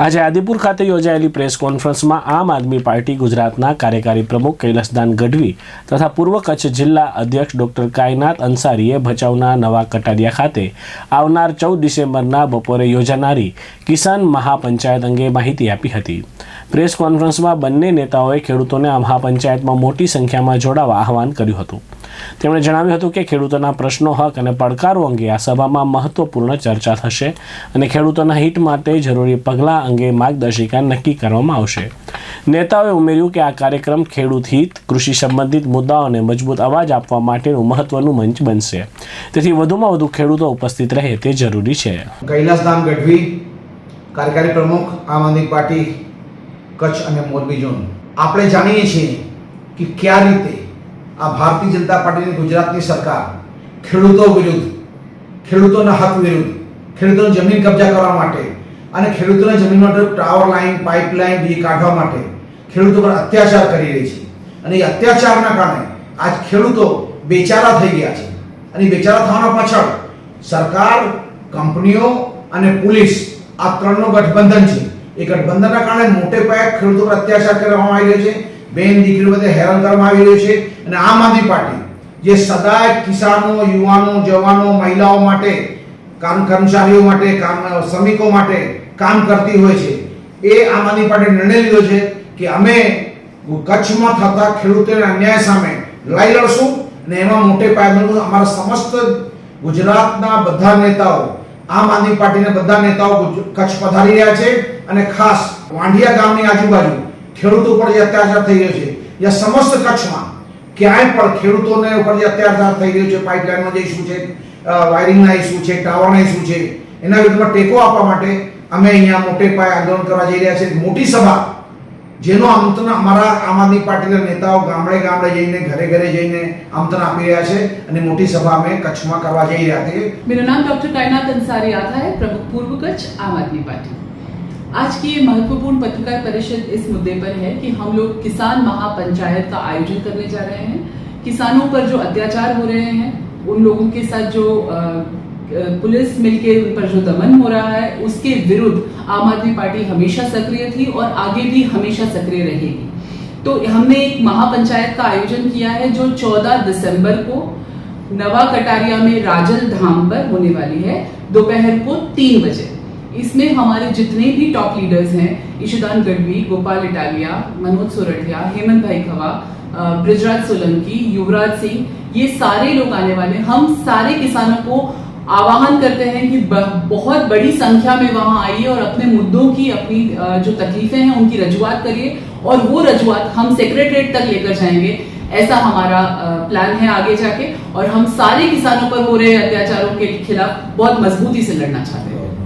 આજે આદિપુર ખાતે યોજાયેલી પ્રેસ કોન્ફરન્સમાં આમ આદમી પાર્ટી ગુજરાતના કાર્યકારી પ્રમુખ કૈલાસદાન ગઢવી તથા પૂર્વ કચ્છ જિલ્લા અધ્યક્ષ ડોક્ટર કાયનાત અંસારીએ ભચાઉના નવા કટારિયા ખાતે આવનાર ચૌદ ડિસેમ્બરના બપોરે યોજાનારી કિસાન મહાપંચાયત અંગે માહિતી આપી હતી. પ્રેસ કોન્ફરન્સમાં બંને નેતાઓએ ખેડૂતોને આ મહાપંચાયતમાં મોટી સંખ્યામાં જોડાવા આહવાન કર્યું હતું. તેમણે જણાવ્યું હતું કે ખેડૂતોના પ્રશ્નો હક અને પડકારો અંગે આ સભામાં મહત્વપૂર્ણ ચર્ચા થશે અને ખેડૂતોના હિત માટે જરૂરી પગલાં અંગે માર્ગદર્શિકા નક્કી કરવામાં આવશે. નેતાઓએ ઉમેર્યું કે આ કાર્યક્રમ ખેડૂત હિત, કૃષિ સંબંધિત મુદ્દાઓને મજબૂત અવાજ આપવા માટેનું મહત્વનું મંચ બનશે. તેથી વધુમાં વધુ ખેડૂતો ઉપસ્થિત રહે તે જરૂરી છે. કૈલાસધામ ગઢવી, કાર્યકારી પ્રમુખ, આમ આદમી પાર્ટી કચ્છ અને મોરબી ઝોન. આપણે જાણીએ છીએ કે કયા રીતે આ ભારતીય જનતા પાર્ટીની ગુજરાતની સરકાર ખેડૂતો વિરુદ્ધ, ખેડૂતોના હક વિરુદ્ધ, ખેડૂતોની જમીન કબજા કરવા માટે અને ખેડૂતોના જમીન માટે ટાવર લાઈન પાઇપલાઇન બી કાઢવા માટે ખેડૂતો પર અત્યાચાર કરી રહી છે. અને એ અત્યાચારના કારણે આજ ખેડૂતો બેચારા થઈ ગયા છે. અને બેચારા થવાના પાછળ સરકાર, કંપનીઓ અને પોલીસ આ ત્રણનો ગઠબંધન છે. એ ગઠબંધનના કારણે મોટે પાયે ખેડૂતો પર અત્યાચાર કરવામાં આવી રહ્યો છે. બેન દીકરીઓ બધે હેરાન કરવામાં આવી રહ્યું છે. અને આમ આદમી પાર્ટી, જે સદાય કિસાનો, યુવાનો, જવાનો, મહિલાઓ માટે, કામ કર્મચારીઓ માટે, કામ શ્રમિકો માટે કામ કરતી હોય છે. એ આમ આદમી પાર્ટીએ નિર્ણય લીધો છે કે અમે કચ્છમાં થતા ખેડૂતોના અન્યાય સામે લડાઈ લડશું. અને એમાં મોટે પાયે અમારા સમસ્ત ગુજરાતના બધા નેતાઓ આમ આદમી પાર્ટીના બધા નેતાઓ કચ્છ પધારી રહ્યા છે અને ખાસ વાંઢિયા ગામની આજુબાજુ ખેડૂતો પર જે અત્યાચાર થઈ રહ્યો છે या સમસ્ત કચ્છમાં ક્યાંય પણ ખેડૂતોને ઉપર જે અત્યાચાર થઈ રહ્યો છે પાઇપલાઇનનો જે ઇસ્યુ છે વાયરિંગના ઇસ્યુ છે, ટાવરના ઇસ્યુ છે, એના વિરુદ્ધમાં ટેકો આપવા માટે અમે અહીંયા મોટે પાયે આંદોલન કરવા જઈ રહ્યા છીએ. મોટી સભા જેનો આમંત્રણ અમારા આમ આદમી પાર્ટીના નેતાઓ ગામડે ગામડે જઈને ઘરે ઘરે જઈને આમંત્રણ આપી રહ્યા છે અને મોટી સભા અમે કચ્છમાં કરવા જઈ રહ્યા છીએ मेरा नाम डॉक्टर कायनात अंसारी आता है प्रमुख पूर्व कच्छ आम आदमी पार्टी आज की ये महत्वपूर्ण पत्रकार परिषद इस मुद्दे पर है कि हम लोग किसान महापंचायत का आयोजन करने जा रहे हैं किसानों पर जो अत्याचार हो रहे हैं उन लोगों के साथ जो अ, अ, पुलिस मिलके उन पर जो दमन हो रहा है, उसके विरुद्ध आम आदमी पार्टी हमेशा सक्रिय थी और आगे भी हमेशा सक्रिय रहेगी। तो हमने एक महापंचायत का आयोजन किया है जो 14 दिसंबर को नवा कटारिया में राजल धाम पर होने वाली है, दोपहर को तीन बजे। इसमें हमारे जितने भी टॉप लीडर्स हैं, ईशुदान गढ़वी, गोपाल इटालिया, मनोज सोरठिया, हेमंत भाई खवा बृजराज सोलंकी, युवराज सिंह, ये सारे लोग आने वाले हम सारे किसानों को आह्वान करते हैं कि बहुत बड़ी संख्या में वहाँ आइए और अपने मुद्दों की, अपनी जो तकलीफें हैं उनकी रजुआत करिए और वो रजुआत हम सेक्रेटरीट तक लेकर जाएँगे। ऐसा हमारा प्लान है आगे जाके और हम सारे किसानों पर हो रहे अत्याचारों के खिलाफ बहुत मजबूती से लड़ना चाहते हैं।